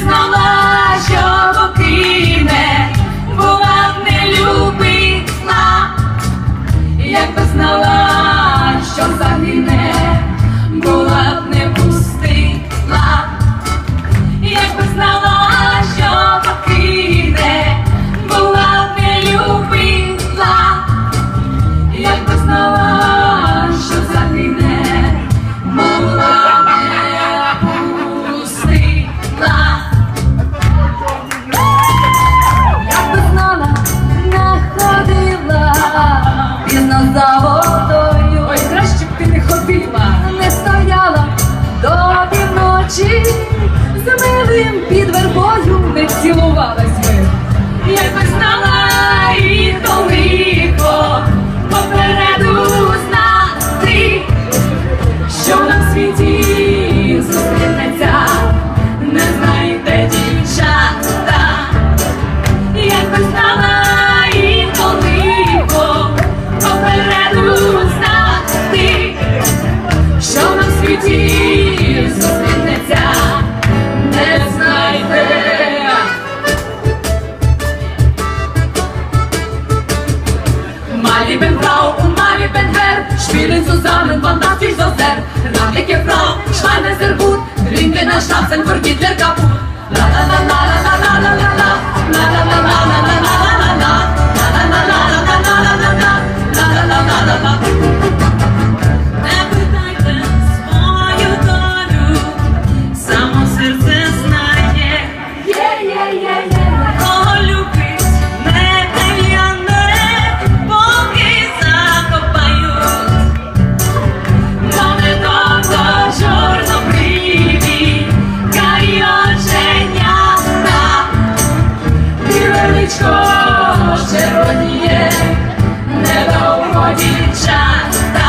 is no love. під вербою не цілувались ми, як би знала і коли. Frau und Mario Benver spielen zusammen fantastisch so sehr. Radliche Frau, Schweine sehr gut, Ringen an Straßen für Hitler kaputt. La la la la la. sunshine.